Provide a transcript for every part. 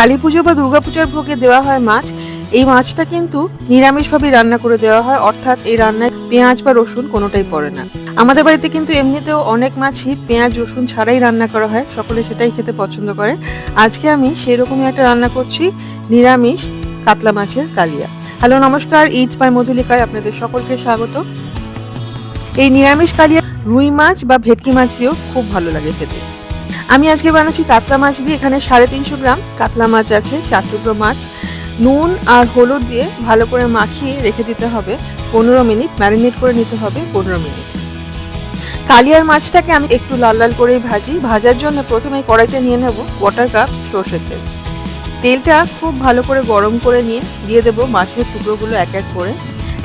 কালী পুজো বা দুর্গাপূজার ভোগে দেওয়া হয় মাছ। এই মাছটা কিন্তু নিরামিষভাবে রান্না করে দেওয়া হয়, অর্থাৎ এই রান্নায় পেঁয়াজ বা রসুন কোনোটাই পড়ে না। আমাদের বাড়িতে কিন্তু এমনিতেও অনেক মাছই পেঁয়াজ, রসুন ছাড়াই রান্না করা হয়, সকলে সেটাই খেতে পছন্দ করে। আজকে আমি সেই রকমই একটা রান্না করছি, নিরামিষ কাতলা মাছের কালিয়া। হ্যালো, নমস্কার ইজ বাই মধুলিকায় আপনাদের সকলকে স্বাগত। এই নিরামিষ কালিয়া রুই মাছ বা ভেটকি মাছ দিয়েও খুব ভালো লাগে খেতে। আমি আজকে বানাচ্ছি কাতলা মাছ দিয়ে এখানে সাড়ে তিনশো গ্রাম কাতলা মাছ আছে, চার টুকরো মাছ। নুন আর হলুদ দিয়ে ভালো করে মাখিয়ে রেখে দিতে হবে। পনেরো মিনিট ম্যারিনেট করে নিতে হবে পনেরো মিনিট। কালিয়ার মাছটাকে আমি একটু লাল লাল করেই ভাজি। ভাজার জন্য প্রথমে কড়াইতে নিয়ে নেব ওয়াটার কাপ সর্ষের তেল। তেলটা খুব ভালো করে গরম করে নিয়ে দিয়ে দেবো মাছের টুকরোগুলো এক এক করে।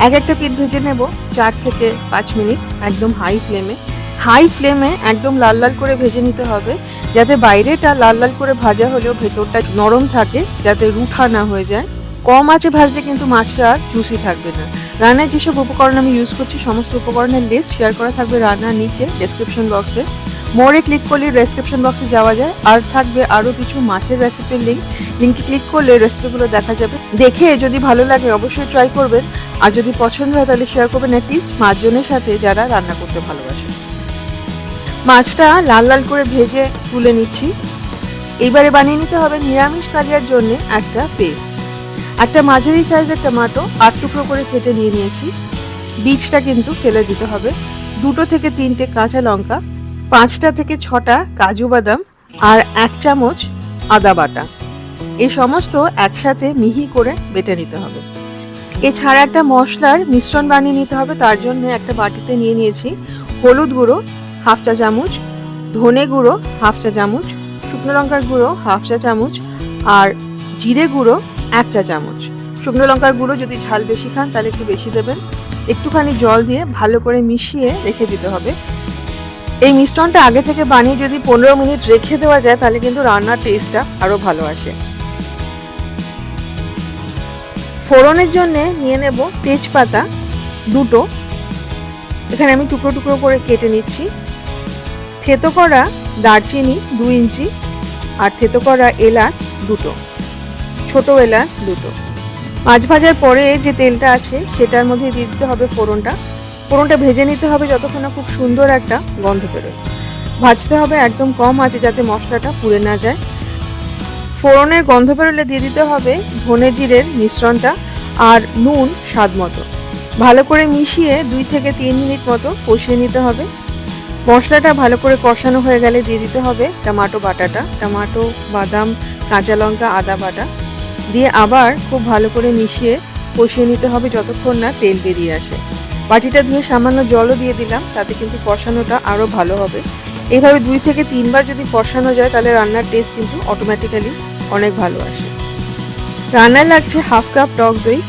এক একটা পিঠ ভেজে নেব চার থেকে পাঁচ মিনিট একদম হাই ফ্লেমে হাই ফ্লেমে একদম লাল লাল করে ভেজে নিতে হবে, যাতে বাইরেটা লাল লাল করে ভাজা হলেও ভেতরটা নরম থাকে, যাতে রুঠা না হয়ে যায়। কম আঁচে ভাজলে কিন্তু মাছটা আর জুসি থাকবে না। রান্নায় যেসব উপকরণ আমি ইউজ করছি, সমস্ত উপকরণের লিস্ট শেয়ার করা থাকবে রান্নার নিচে ডেসক্রিপশন বক্সে মোড়ে ক্লিক করলে ডেসক্রিপশন বক্সে যাওয়া যায়, আর থাকবে আরও কিছু মাছের রেসিপির লিঙ্ক লিঙ্কে ক্লিক করলে রেসিপিগুলো দেখা যাবে। দেখে যদি ভালো লাগে অবশ্যই ট্রাই করবেন, আর যদি পছন্দ হয় তাহলে শেয়ার করবেন অ্যাটলিস্ট পাঁচজনের সাথে যারা রান্না করতে ভালোবাসে। মাছটা লাল লাল করে ভেজে তুলে নিচ্ছি। এবারে বানিয়ে নিতে হবে নিরামিষ কালিয়ার জন্য একটা পেস্ট। একটা মাঝারি সাইজের টমেটো আট টুকরো করে কেটে নিয়ে নিয়েছি। বীজটা কিন্তু ফেলে দিতে হবে। দুটো থেকে তিনটে কাঁচা লঙ্কা, পাঁচটা থেকে ছটা কাজু বাদাম আর এক চামচ আদা বাটা। এই সমস্ত একসাথে মিহি করে বেটে নিতে হবে। এছাড়া একটা মশলার মিশ্রণ বানিয়ে নিতে হবে। তার জন্য একটা বাটিতে নিয়ে নিয়েছি হলুদ গুঁড়ো হাফ চা চামচ, ধনে গুঁড়ো হাফ চা চামচ, শুকনো লঙ্কার গুঁড়ো হাফ চা চামচ, আর জিরে গুঁড়ো এক চা চামচ। শুকনো লঙ্কার গুঁড়ো যদি ঝাল বেশি খান তাহলে একটু বেশি দেবেন। একটুখানি জল দিয়ে ভালো করে মিশিয়ে রেখে দিতে হবে। এই মিশ্রণটা আগে থেকে বানিয়ে যদি পনেরো মিনিট রেখে দেওয়া যায় তাহলে কিন্তু রান্নার টেস্টটা আরও ভালো আসে। ফোড়নের জন্য নিয়ে নেব তেজপাতা দুটো। এখানে আমি টুকরো টুকরো করে কেটে নিচ্ছি। থেতো করা দারচিনি দু ইঞ্চি আর থেতো করা এলাচ দুটো, ছোট এলাচ দুটো। মাছ ভাজার পরে যে তেলটা আছে সেটার মধ্যে দিয়ে দিতে হবে ফোড়নটা। ফোড়নটা ভেজে নিতে হবে যতক্ষণ না খুব সুন্দর একটা গন্ধ বেরোয়। ভাজতে হবে একদম কম আছে যাতে মশলাটা পুড়ে না যায়। ফোড়নের গন্ধ বেরোলে দিয়ে দিতে হবে ধনে জিরের মিশ্রণটা আর নুন স্বাদ মতো। ভালো করে মিশিয়ে দুই থেকে তিন মিনিট মতো কষিয়ে নিতে হবে। মশলাটা ভালো করে কষানো হয়ে গেলে দিয়ে দিতে হবে টমাটো বাটাটা। টমাটো, বাদাম, কাঁচা লঙ্কা, আদা বাটা। দিয়ে আবার খুব ভালো করে মিশিয়ে কষিয়ে নিতে হবে যতক্ষণ না তেল বেরিয়ে আসে। বাটিটা ধুয়ে সামান্য জলও দিয়ে দিলাম, তাতে কিন্তু কষানোটা আরও ভালো হবে। এইভাবে দুই থেকে তিনবার যদি কষানো যায়, তাহলে রান্নার টেস্ট কিন্তু অটোমেটিক্যালি অনেক ভালো আসে। রান্নায় লাগছে হাফ কাপ টক দই।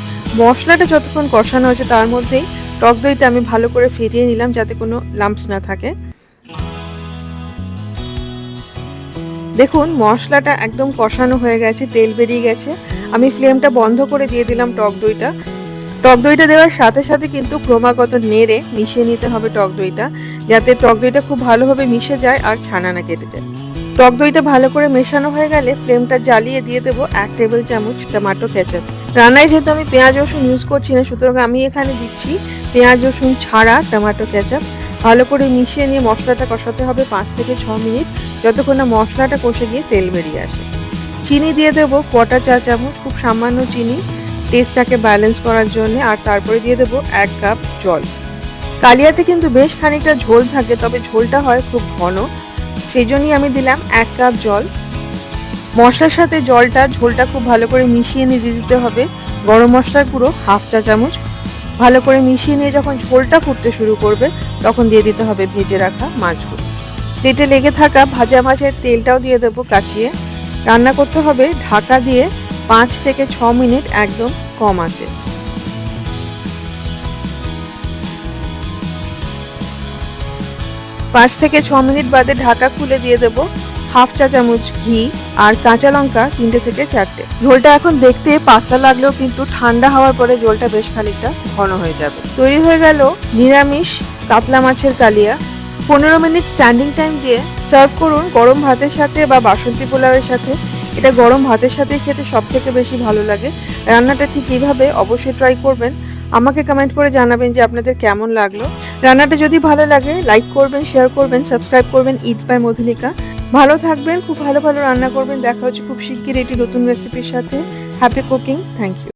মশলাটা যতক্ষণ কষানো হয়েছে, তার মধ্যেই টক দইটা আমি ভালো করে ফেটিয়ে নিলাম যাতে কোনো লাম্পস না থাকে। দেখুন, মশলাটা একদম কষানো হয়ে গেছে, তেল বেরিয়ে গেছে। আমি ফ্লেমটা বন্ধ করে দিয়ে দিলাম টক দইটা। টক দইটা দেওয়ার সাথে সাথে কিন্তু ক্রমাগত নেড়ে মিশিয়ে নিতে হবে টক দইটা, যাতে টক দইটা খুব ভালোভাবে মিশে যায় আর ছানা না কেটে যায়। টক দইটা ভালো করে মেশানো হয়ে গেলে ফ্লেমটা জ্বালিয়ে দিয়ে দেবো এক টেবিল চামচ টমাটো কেচাপ। রান্নায় যেহেতু আমি পেঁয়াজ, রসুন ইউজ করছি না, সুতরাং আমি এখানে দিচ্ছি পেঁয়াজ, রসুন ছাড়া টমাটো কেচাপ। ভালো করে মিশিয়ে নিয়ে মশলাটা কষাতে হবে পাঁচ থেকে ছ মিনিট। যতক্ষণ না মশলাটা কষে গিয়ে তেল বেরিয়ে আসে। চিনি দিয়ে দেবো কটা চা চামচ, খুব সামান্য চিনি টেস্টটাকে ব্যালেন্স করার জন্য, আর তারপরে দিয়ে দেবো এক কাপ জল। কালিয়াতে কিন্তু বেশ খানিকটা ঝোল থাকে, তবে ঝোলটা হয় খুব ঘন। সেই জন্যই আমি দিলাম এক কাপ জল। মশলার সাথে জলটা, ঝোলটা খুব ভালো করে মিশিয়ে নিয়ে দিতে হবে। গরম মশলার পুরো হাফ চা চামচ। ভালো করে মিশিয়ে নিয়ে যখন ঝোলটা ফুটতে শুরু করবে, তখন দিয়ে দিতে হবে ভেজে রাখা মাছগুলো। পেটে লেগে থাকা ভাজা মাছের তেলটাও দিয়ে দেবো কাচিয়ে। রান্না করতে হবে ঢাকা দিয়ে পাঁচ থেকে ছ মিনিট একদম কম আছে। পাঁচ থেকে ছ মিনিট বাদে ঢাকা খুলে দিয়ে দেবো হাফ চা চামচ ঘি আর কাঁচা লঙ্কা তিনটে থেকে চারটে। ঝোলটা এখন দেখতে পাতলা লাগলেও কিন্তু ঠান্ডা হওয়ার পরে ঝোলটা বেশ খানিকটা ঘন হয়ে যাবে। তৈরি হয়ে গেল নিরামিষ কাতলা মাছের কালিয়া। পনেরো মিনিট স্ট্যান্ডিং টাইম দিয়ে সার্ভ করুন গরম ভাতের সাথে বা বাসন্তী পোলাওয়ের সাথে। এটা গরম ভাতের সাথে খেতে সব থেকে বেশি ভালো লাগে। রান্নাটা ঠিক এইভাবে অবশ্যই ট্রাই করবেন। আমাকে কমেন্ট করে জানাবেন যে আপনাদের কেমন লাগল। রান্নাটা যদি ভালো লাগে লাইক করবেন শেয়ার করবেন সাবস্ক্রাইব করবেন ইটস বাই মধুলিকা ভালো থাকবেন, খুব ভালো ভালো রান্না করবেন। দেখা হচ্ছে খুব শিগগির এটি নতুন রেসিপির সাথে। Happy cooking thank you